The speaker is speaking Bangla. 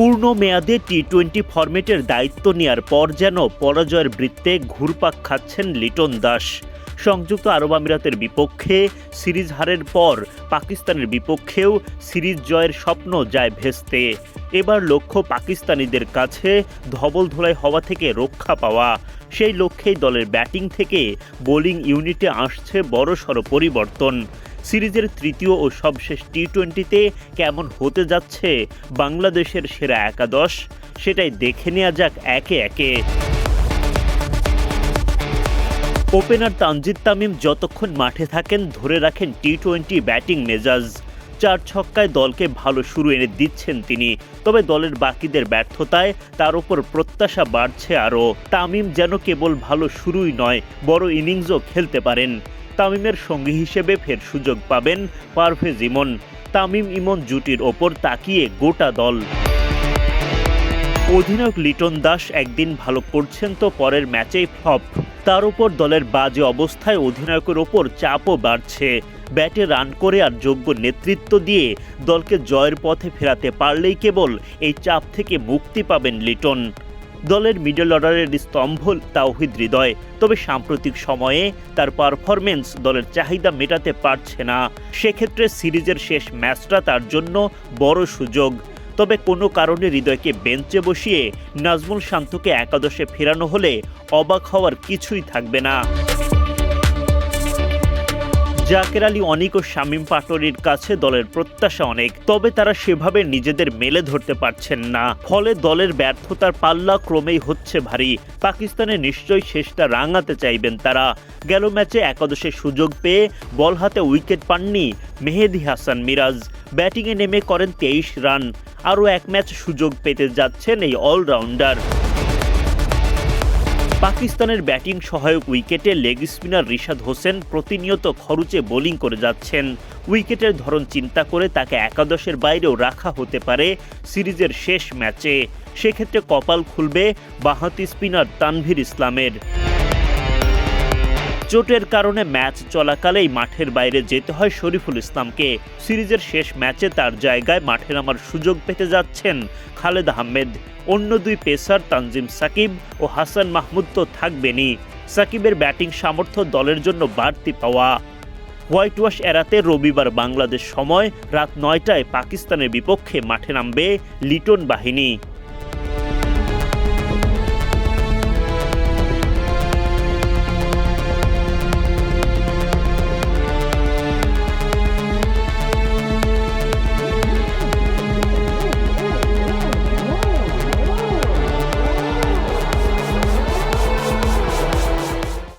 পূর্ণ মেয়াদে টি টোয়েন্টি ফরম্যাটের দায়িত্ব নেওয়ার পর যেন পরাজয়ের বৃত্তে ঘুরপাক খাচ্ছেন লিটন দাস। সংযুক্ত আরব আমিরাতের বিপক্ষে সিরিজ হারের পর পাকিস্তানের বিপক্ষেও সিরিজ জয়ের স্বপ্ন যায় ভেস্তে। এবার লক্ষ্য পাকিস্তানিদের কাছে ধবল ধোলাই হওয়া থেকে রক্ষা পাওয়া। সেই লক্ষ্যেই দলের ব্যাটিং থেকে বোলিং ইউনিটে আসছে বড়সড় পরিবর্তন। সিরিজের তৃতীয় ও সবশেষ টি টোয়েন্টিতে কেমন হতে যাচ্ছে বাংলাদেশের সেরা একাদশ? সেটাই দেখে নেওয়া যাক একে একে। ওপেনার তানজিদ তামিম যতক্ষণ মাঠে থাকেন, ধরে রাখেন টি টোয়েন্টি ব্যাটিং মেজাজ। চার ছক্কায় দলকে ভালো শুরু এনে দিচ্ছেন তিনি, তবে দলের বাকিদের ব্যর্থতায় তার উপর প্রত্যাশা বাড়ছে আরও। তামিম যেন কেবল ভালো শুরুই নয়, বড় ইনিংসও খেলতে পারেন। তামিমের সঙ্গী হিসেবে ফের সুযোগ পাবেন পারভেজ ইমন। তামিম ইমন জুটির ওপর তাকিয়ে গোটা দল। অধিনায়ক লিটন দাস একদিন ভালো করছেন তো পরের ম্যাচেই ফ্লপ। তার উপর দলের বাজে অবস্থায় অধিনায়কের ওপর চাপও বাড়ছে। ব্যাটে রান করে আর যোগ্য নেতৃত্ব দিয়ে দলকে জয়ের পথে ফেরাতে পারলেই কেবল এই চাপ থেকে মুক্তি পাবেন লিটন। দলের মিডল অর্ডারের স্তম্ভ তাওহিদ হৃদয়, তবে সাম্প্রতিক সময়ে তার পারফরমেন্স দলের চাহিদা মেটাতে পারছে না। সেক্ষেত্রে সিরিজের শেষ ম্যাচটা তার জন্য বড় সুযোগ। তবে কোনো কারণে হৃদয়কে বেঞ্চে বসিয়ে নাজমুল শান্তকে একাদশে ফেরানো হলে অবাক হওয়ার কিছুই থাকবে না। জাকের আলী অনিক ও শামীম পাটোয়ারির কাছে দলের প্রত্যাশা অনেক, তবে তারা সেভাবে নিজেদের মেলে ধরতে পারছেন না। ফলে দলের ব্যর্থতার পাল্লা ক্রমেই হচ্ছে ভারী। পাকিস্তানে নিশ্চয়ই শেষটা রাঙাতে চাইবেন তারা। গেল ম্যাচে একাদশে সুযোগ পেয়ে বল হাতে উইকেট পাননি মেহেদি হাসান মিরাজ। ব্যাটিংয়ে নেমে করেন তেইশ রান। আরও এক ম্যাচ সুযোগ পেতে যাচ্ছেন এই অলরাউন্ডার। পাকিস্তানের ব্যাটিং সহায়ক উইকেটে লেগ স্পিনার রিশাদ হোসেন প্রতিনিয়ত খরচে বোলিং করে যাচ্ছেন। উইকেটের ধরন চিন্তা করে তাকে একাদশের বাইরেও রাখা হতে পারে সিরিজের শেষ ম্যাচে। সেক্ষেত্রে কপাল খুলবে বাহাতি স্পিনার তানভীর ইসলামের। চোটের কারণে ম্যাচ চলাকালেই মাঠের বাইরে যেতে হয় শরীফুল ইসলামকে। সিরিজের শেষ ম্যাচে তার জায়গায় মাঠে নামার সুযোগ পেতে যাচ্ছেন খালেদ আহমেদ। অন্য দুই পেসার তানজিম সাকিব ও হাসান মাহমুদ তো থাকবেনই। সাকিবের ব্যাটিং সামর্থ্য দলের জন্য বাড়তি পাওয়া। হোয়াইট ওয়াশ এড়াতে রবিবার বাংলাদেশ সময় রাত নয়টায় পাকিস্তানের বিপক্ষে মাঠে নামবে লিটন বাহিনী।